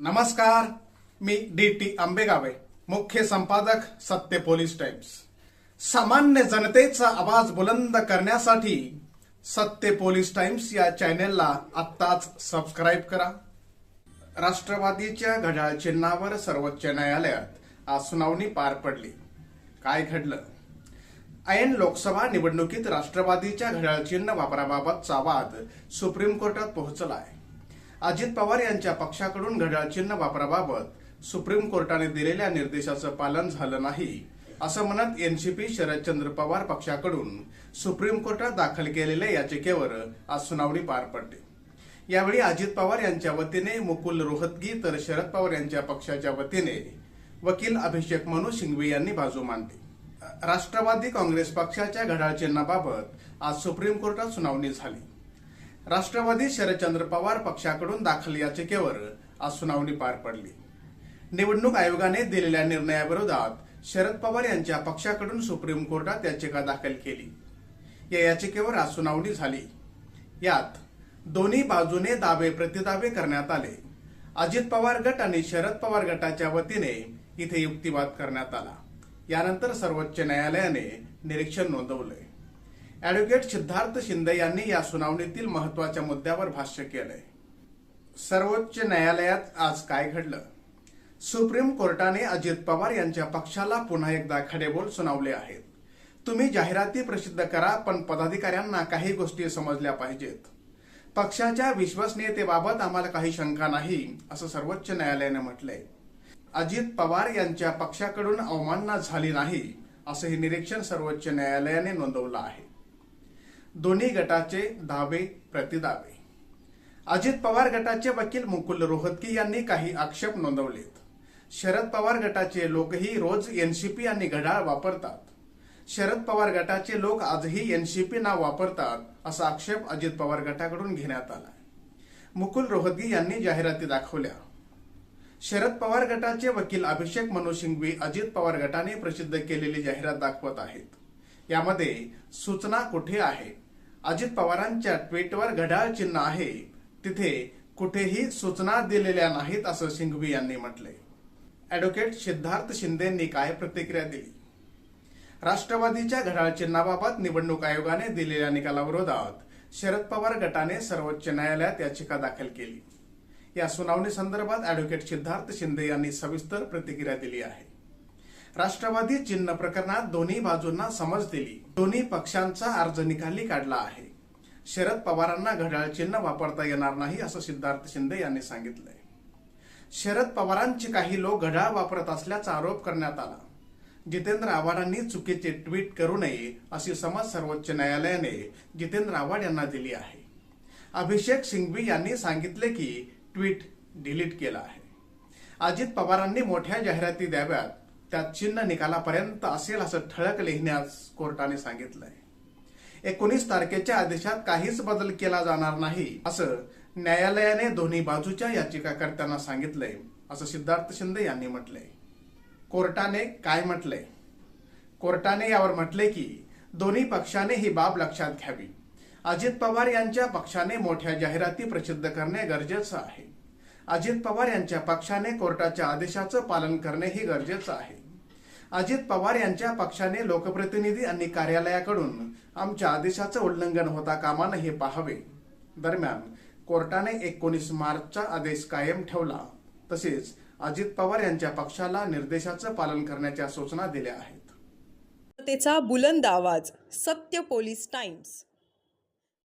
नमस्कार मी D T आंबेगावे मुख्य संपादक सत्य पोलीस टाइम्स. सामान्य जनतेचा आवाज बुलंद करण्यासाठी सत्य पोलीस टाइम्स या चॅनेलला आत्ताच सबस्क्राईब करा. राष्ट्रवादीच्या घड्याळ चिन्हावर सर्वोच्च न्यायालयात आज सुनावणी पार पडली. काय घडलं? ऐन लोकसभा निवडणुकीत राष्ट्रवादीच्या घड्याळ चिन्ह वापराबाबतचा वाद सुप्रीम कोर्टात पोहोचला आहे अजित पवार यांच्या पक्षाकडून घड्याळ चिन्ह वापराबाबत सुप्रीम कोर्टाने दिलेल्या निर्देशाचं पालन झालं नाही असं म्हणत एनसीपी शरदचंद्र पवार पक्षाकडून सुप्रीम कोर्टात दाखल केलेल्या याचिकेवर आज सुनावणी पार पडली. यावेळी अजित पवार यांच्या वतीने मुकुल रोहतगी तर शरद पवार यांच्या पक्षाच्या वतीने वकील अभिषेक मनु सिंघवी यांनी बाजू मांडली. राष्ट्रवादी काँग्रेस पक्षाच्या घड्याळ चिन्हाबाबत आज सुप्रीम कोर्टात सुनावणी झाली. राष्ट्रवादी शरदचंद्र पवार पक्षाकडून दाखल याचिकेवर आज सुनावणी पार पडली. निवडणूक आयोगाने दिलेल्या निर्णयाविरोधात शरद पवार यांच्या पक्षाकडून सुप्रीम कोर्टात याचिका दाखल केली. या याचिकेवर आज सुनावणी झाली. यात दोन्ही बाजूने दावे प्रतिदावे करण्यात आले. अजित पवार गट आणि शरद पवार गटाच्या वतीने इथे युक्तिवाद करण्यात आला. यानंतर सर्वोच्च न्यायालयाने निरीक्षण नोंदवलंय अॅडव्होकेट सिद्धार्थ शिंदे यांनी या सुनावणीतील महत्त्वाच्या मुद्द्यावर भाष्य केलंय. सर्वोच्च न्यायालयात आज काय घडलं? सुप्रीम कोर्टाने अजित पवार यांच्या पक्षाला पुन्हा एकदा खडेबोल सुनावले आहेत. तुम्ही जाहिराती प्रसिद्ध करा पण पदाधिकाऱ्यांना काही गोष्टी समजल्या पाहिजेत. पक्षाच्या विश्वसनीयतेबाबत आम्हाला काही शंका नाही असं सर्वोच्च न्यायालयाने म्हटलंय. अजित पवार यांच्या पक्षाकडून अवमानना झाली नाही असं हे निरीक्षण सर्वोच्च न्यायालयाने नोंदवलं आहे. दोन्ही गटाचे दावे प्रतिदावे अजित पवार गटाचे वकील मुकुल रोहतकी यांनी काही आक्षेप नोंदवलेत. शरद पवार गटाचे लोकही रोज एनसीपी आणि घड्याळ वापरतात. शरद पवार गटाचे लोक आजही एनसीपी नाव वापरतात असा आक्षेप अजित पवार गटाकडून घेण्यात आला मुकुल रोहतगी यांनी जाहिराती दाखवल्या. शरद पवार गटाचे वकील अभिषेक मनु सिंघवी अजित पवार गटाने प्रसिद्ध केलेली जाहिरात दाखवत आहेत. यामध्ये सूचना कुठे आहे अजित पवारांच्या ट्विटवर घड्याळ चिन्ह आहे. तिथे कुठेही सूचना दिलेल्या नाहीत असं सिंघवी यांनी म्हटले. अॅडव्होकेट सिद्धार्थ शिंदेंनी काय प्रतिक्रिया दिली? राष्ट्रवादीच्या घड्याळ चिन्हाबाबत निवडणूक आयोगाने दिलेल्या निकालाविरोधात शरद पवार गटाने सर्वोच्च न्यायालयात याचिका दाखल केली. या सुनावणी संदर्भात अॅडव्होकेट सिद्धार्थ शिंदे यांनी सविस्तर प्रतिक्रिया दिली आहे. राष्ट्रवादी चिन्ह प्रकरणात दोन्ही बाजूंना समज दिली. दोन्ही पक्षांचा अर्ज निकाली काढला आहे. शरद पवारांना घड्याळ चिन्ह वापरता येणार नाही असं सिद्धार्थ शिंदे यांनी सांगितलंय. शरद पवारांचे काही लोक घड्याळ वापरत असल्याचा आरोप करण्यात आला. जितेंद्र आव्हाडांनी चुकीचे ट्विट करू नये अशी समज सर्वोच्च न्यायालयाने जितेंद्र आव्हाड यांना दिली आहे. अभिषेक सिंघवी यांनी सांगितले की ट्विट डिलीट केलं आहे. अजित पवारांनी मोठ्या जाहिराती द्याव्यात त्यात चिन्ह निकालापर्यंत असेल असं ठळक लिहिण्यास कोर्टाने सांगितलंय. एकोणीस तारखेच्या आदेशात काहीच बदल केला जाणार नाही असं न्यायालयाने दोन्ही बाजूच्या याचिकाकर्त्यांना सांगितलंय असं सिद्धार्थ शिंदे यांनी म्हटलंय. कोर्टाने काय म्हटलंय? कोर्टाने यावर म्हटले की दोन्ही पक्षाने ही बाब लक्षात घ्यावी. अजित पवार यांच्या पक्षाने मोठ्या जाहिराती प्रसिद्ध करणे गरजेचं आहे. अजित पवार यांच्या पक्षाने कोर्टाच्या आदेशाचं पालन करणे ही गरजेचं आहे. अजित पवार यांच्या पक्षाने लोकप्रतिनिधी आणि कार्यालयाकडून आमच्या आदेशाचं उल्लंघन होता कामा हे पाहावे. दरम्यान कोर्टाने एकोणीस मार्चचा आदेश कायम ठेवला. तसेच अजित पवार यांच्या पक्षाला निर्देशाचं पालन करण्याच्या सूचना दिल्या आहेत. त्याचा बुलंद आवाज सत्य पोलीस टाइम्स.